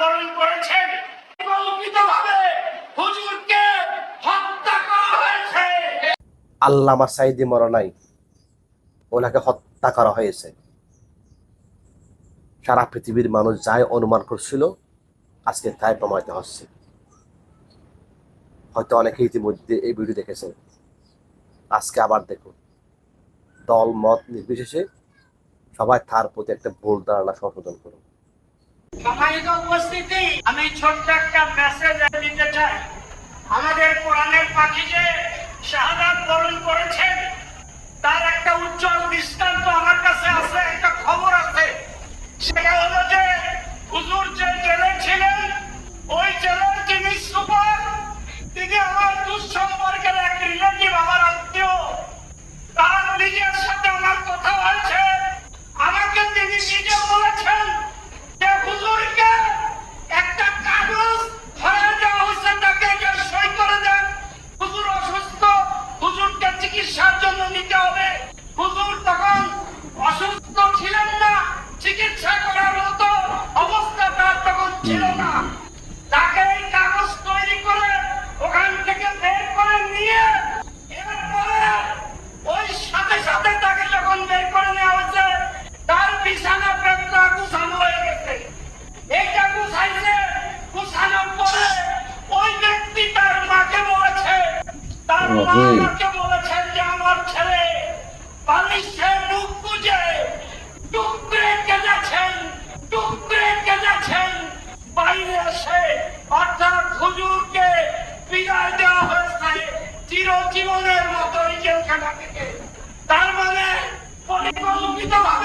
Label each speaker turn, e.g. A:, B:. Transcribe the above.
A: বরণ করেছেন। হুজুরকে হত্যা করা হয়েছে।
B: আল্লামা সাইদি মরনাই, ওনাকে হত্যা করা হয়েছে। সারা পৃথিবীর মানুষ যাই অনুমান করছিল, আজকে তাই প্রমাণিত হচ্ছে। হয়তো অনেকে ইতিমধ্যে এই ভিডিও দেখেছেন আজকে আবার দেখুন। দল, মত নির্বিশেষে সবাই তার প্রতি একটা ভুল ধারণা সংশোধন করুন।
A: সম্মানিত উপস্থিতি আমি ছোট্ট একটা মেসেজ দিতে চাই। টুকরে কেঁদেছেন, টুকরে বাইরে এসে অর্থাৎ হুজুরকে বিদায় দেওয়া চিরজীবনের মতো এই জেলখানা থেকে। তার মানে পরিকল্পিত ভাবে